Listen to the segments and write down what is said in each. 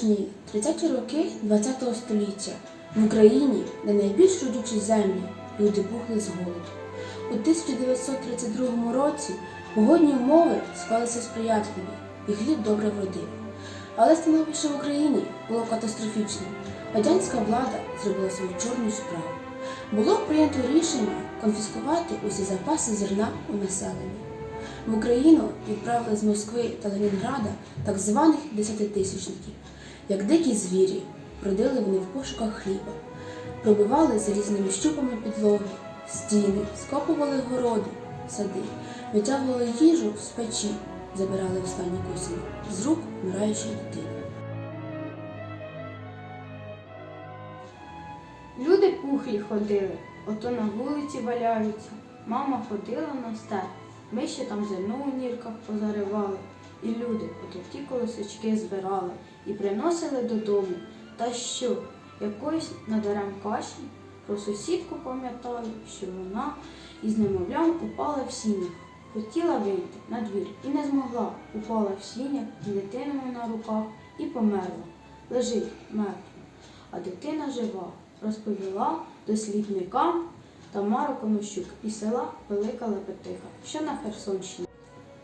Страшні 30-ті роки ХХ століття в Україні, де найбільш родючі землі, люди бухли з голоду. У 1932 році погодні умови склалися сприятливі, і хліб добре вродив. Але становище в Україні було катастрофічним. Радянська влада зробила свою чорну справу. Було прийнято рішення конфіскувати усі запаси зерна у населення. В Україну відправили з Москви та Ленінграда так званих десятитисячників. Як дикі звірі, бродили вони в пошуках хліба, пробивали залізними щупами підлоги, стіни, скопували городи, сади, витягували їжу з печі, забирали останні косині з рук вмираючої дитини. Люди пухлі ходили, ото на вулиці валяються. Мама ходила на степ. Ми ще там зерно у нірках позаривали. І люди ото ті колосочки збирали і приносили додому. Та що, якоїсь надарем каші? Про сусідку пам'ятаю, що вона із немовлям упала в сінях. Хотіла вийти на двір і не змогла. Упала в сінях з дитиною на руках і померла. Лежить мертва а дитина жива, розповіла дослідникам Тамара Конощук із села Велика Лепетиха, що на Херсонщині.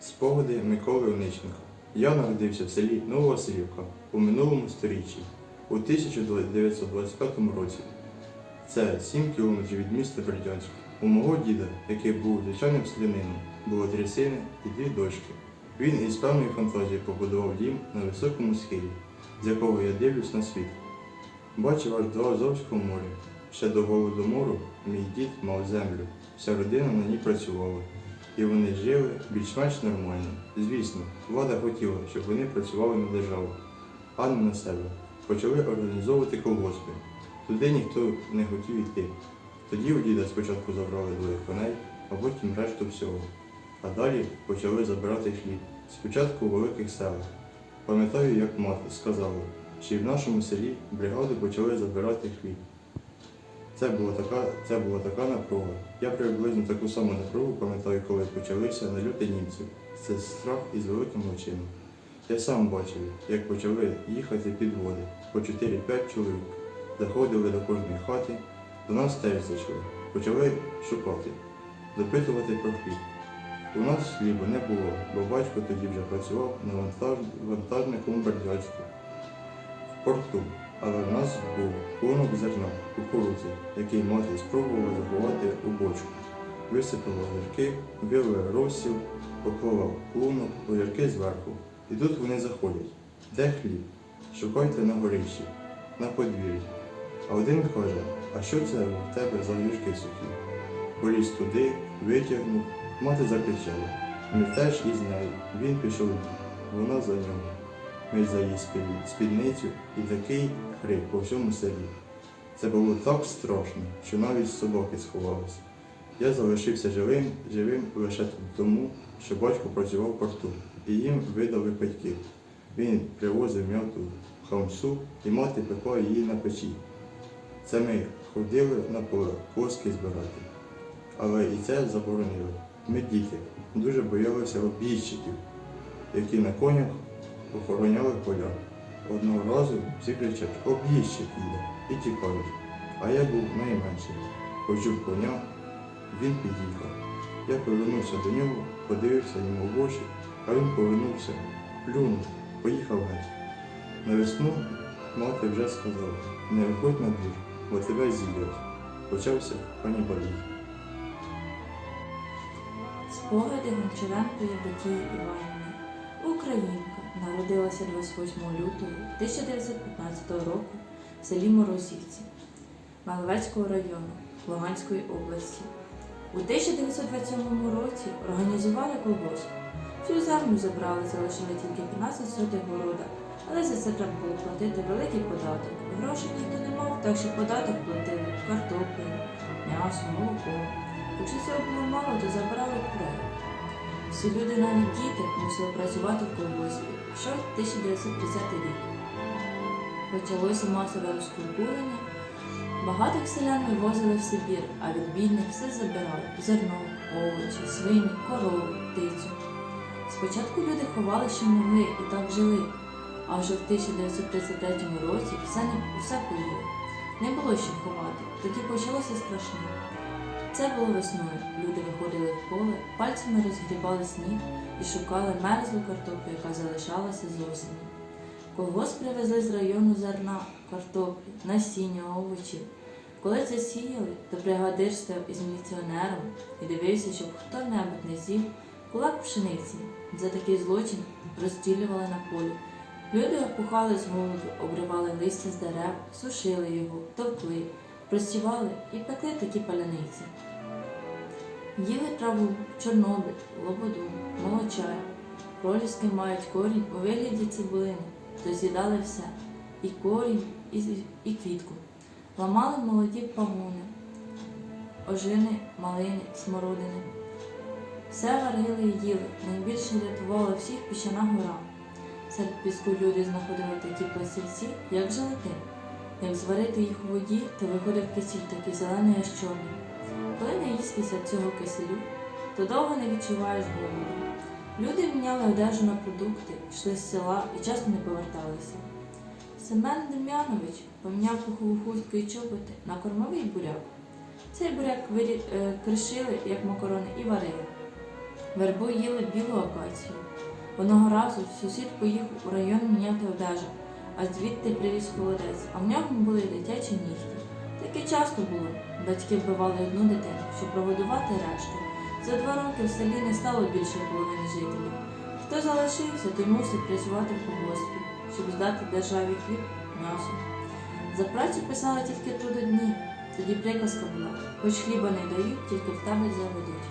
Спогади Миколи Онищенка. Я народився в селі Нововасилівка у минулому сторіччі у 1925 році. Це 7 кілометрів від міста Бердянська. У мого діда, який був звичайним селянином, було три сини і дві дочки. Він із певної фантазії побудував дім на високому схилі, з якого я дивлюсь на світ. Бачив аж до Азовського моря. Ще до Голодомору мій дід мав землю, вся родина на ній працювала. І вони жили більш-менш нормально. Звісно, влада хотіла, щоб вони працювали на державу, а не на себе. Почали організовувати колгоспи. Туди ніхто не хотів йти. Тоді у діда спочатку забрали двоє коней, а потім решту всього. А далі почали забирати хліб. Спочатку у великих селах. Пам'ятаю, як мати сказала, що і в нашому селі бригади почали забирати хліб. Це була така, це була така напруга. Я приблизно таку саму напругу пам'ятаю, коли почалися нальоти німців. Це страх із великими очима. Я сам бачив, як почали їхати підводи по 4-5 чоловік. Заходили до кожної хати, до нас теж зайшли. Почали шукати, допитувати про хліб. У нас хліба не було, бо батько тоді вже працював на вантаж- вантажником Бердянську в порту, але в нас був клонок зерна, кукурудзи, який мати спробувала заховати у бочку. Висипала огірки, вивели розсіл, поклала клонок, огірки зверху. І тут вони заходять. Де хліб? Шукайте на горищі, на подвір'ї. А один каже, а що це в тебе за огірки сухі? Поліз туди, витягнув, мати закричала. Ми теж із нею. Він пішов, вона за нього. Ми за її спідницю і такий хрип по всьому селі. Це було так страшно, що навіть собаки сховалися. Я залишився живим, живим лише тому, що батько працював в порту, і їм видали батьків. Він привозив м'яту хамсу, і мати пекла її на печі. Це ми ходили на поле коски збирати. Але і це заборонили. Ми діти дуже боялися обійщиків, які на конях охороняли поля. Одного разу всі кричать об'їжджик їде і тікають. А я був найменший. Почув коня, він під'їхав. Я повернувся до нього, подивився йому в очі, а він повернувся, плюнув, поїхав геть. На весну мати вже сказала, не виходь на двір, бо тебе з'їдять. Почався канібалізм. Спогади Гончаренкої Бетії Іванівни. Українка народилася 28 лютого 1915 року в селі Морозівці Маловецького району Луганської області. У 1927 році організували колгосп. Цю землю забрали, залишили тільки 15 сотих города, але за це треба було платити великий податок. Грошей ніхто не мав, так що податок платили картоплею, м'ясо, молоко. Якщо цього було мало, то забирали курей. Всі люди, навіть діти, мусили працювати в колгоспі. Що 1930 рік. Почалося масове розкуркулення. Багатих селян вивозили в Сибір, а від бідних все забирали зерно, овочі, свині, корови, птицю. Спочатку люди ховали, що могли, і так жили. а вже в 1933 році все, все поїли. Не було що ховати, тоді почалося страшне. Це було весною. Люди виходили в поле, пальцями розгрібали сніг і шукали мерзлу картоплю, яка залишалася з осені. Колгосп привезли з району зерна, картоплі, насіння, овочі. Коли це сіяли, то бригадир став із міліціонером і дивився, щоб хто-небудь не з'їв кулак пшениці. За такий злочин розстрілювали на полі. Люди опухали з голоду, обривали листя з дерев, сушили його, товкли, просівали і пекли такі паляниці. Їли траву, чорнобиль, лободу, молочай. Проліски мають корінь у вигляді цибулини, то з'їдали все і корінь, і, і квітку. Ламали молоді пагони, ожини, малини, смородини. Все варили і їли, найбільше рятувала всіх піщана гора. Серед піску люди знаходили такі пластівці, як желатин. Як зварити їх у воді, то виходив кисіль такий зелений аж чорний. Коли не їстися цього киселю, то довго не відчуваєш голоду. Люди міняли одежу на продукти, йшли з села і часто не поверталися. Семен Дем'янович поміняв пухову хустку і чоботи на кормовий буряк. Цей буряк вирі... е, кришили, як макарони, і варили. Вербу їли білу акацію. Одного разу сусід поїхав у район міняти одежу, а звідти привіз холодець, а в нього були дитячі нігті. Таке часто було. Батьки вбивали одну дитину, щоб прогодувати решту. За два роки в селі не стало більше половини жителів. Хто залишився, той мусив працювати в колгоспі, щоб здати державі хліб, м'ясо. За працю писали тільки трудодні. Тоді приказка була, хоч хліба не дають, тільки в табель заведуть.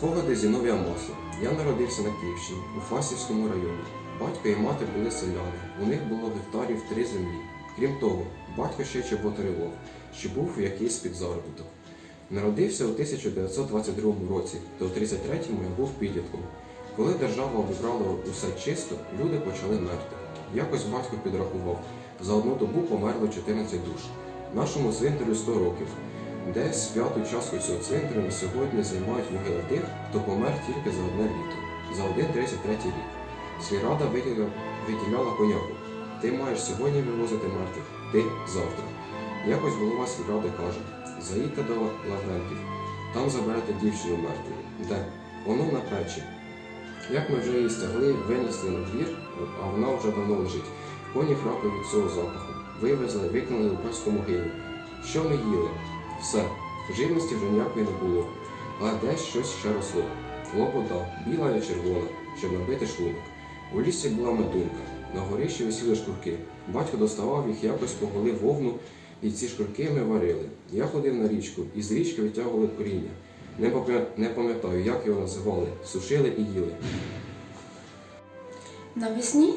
Спогади Зіновія Моси. Я народився на Київщині, у Фасівському районі. Батько і мати були селяни. У них було гектарів три землі. Крім того, батько ще чеботарилов, що був у якийсь підзаробіток. Народився у 1922 році, то у 33-му я був підлітком. Коли держава обібрала усе чисто, люди почали мерти. Якось батько підрахував, за одну добу померло 14 душ. Нашому цвинтарю 100 років. Де цього цвинтарю на сьогодні займають могили тих, хто помер тільки за одне літо, за один 33 рік. Сільрада виділяла, коняку. Ти маєш сьогодні вивозити мертвих, ти завтра. Якось голова сільради каже: заїдьте до Лагерків, там заберете дівчину мертву. Де? Воно на печі. Як ми вже її стягли, винесли на двір, а вона вже давно лежить. Коні храпли від цього запаху. Вивезли, викинули у польську могилу. Що ми їли? Все. Живності вже ніякої не було. Але десь щось ще росло. Лобода, біла і червона, щоб набити шлунок. У лісі була медунка. На горищі висіли шкурки. Батько доставав їх якось поголив вовну, і ці шкурки ми варили. Я ходив на річку, і з річки витягували коріння. Не пам'ятаю, як його називали. Сушили і їли. Навесні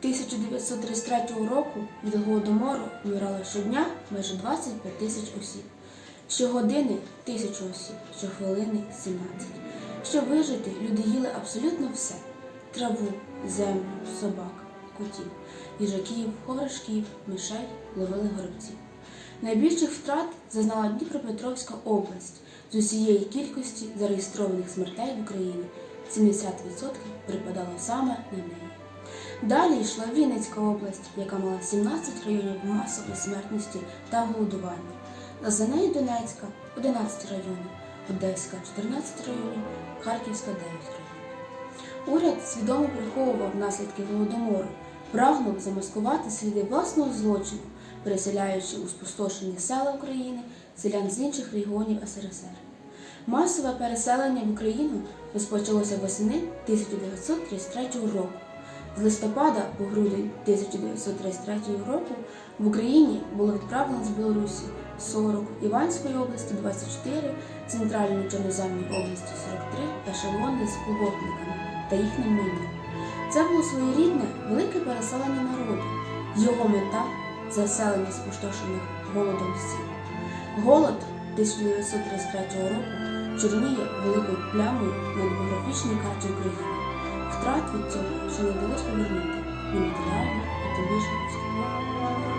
1933 року від голодомору вмирало щодня майже 25 тисяч осіб. Щогодини тисячу осіб, щохвилини 17. Щоб вижити, люди їли абсолютно все: траву, землю, собак, котів, їжаків, ховрашків, мишей, ловили горобців. Найбільших втрат зазнала Дніпропетровська область з усієї кількості зареєстрованих смертей в Україні. 70% припадало саме на неї. Далі йшла Вінницька область, яка мала 17 районів масової смертності та голодування. За нею Донецька 11 районів, Одеська 14 районів, Харківська 9 районів. Уряд свідомо приховував наслідки голодомору, прагнув замаскувати сліди власного злочину, переселяючи у спустошені села України селян з інших регіонів СРСР. Масове переселення в Україну розпочалося восени 1933 року. З листопада по грудень 1933 року в Україні було відправлено з Білорусі 40, Іванської області 24, Центральної Чорноземної області 43 ешелони з плуготниками та їхнім майном. Це було своєрідне велике переселення народу. Його мета заселення спустошених голодом сіл. Голод 1933 року чорніє великою плямою на демографічній карті України. Втрат від цього, що не вдалося повернути ні матеріально, і тим більше.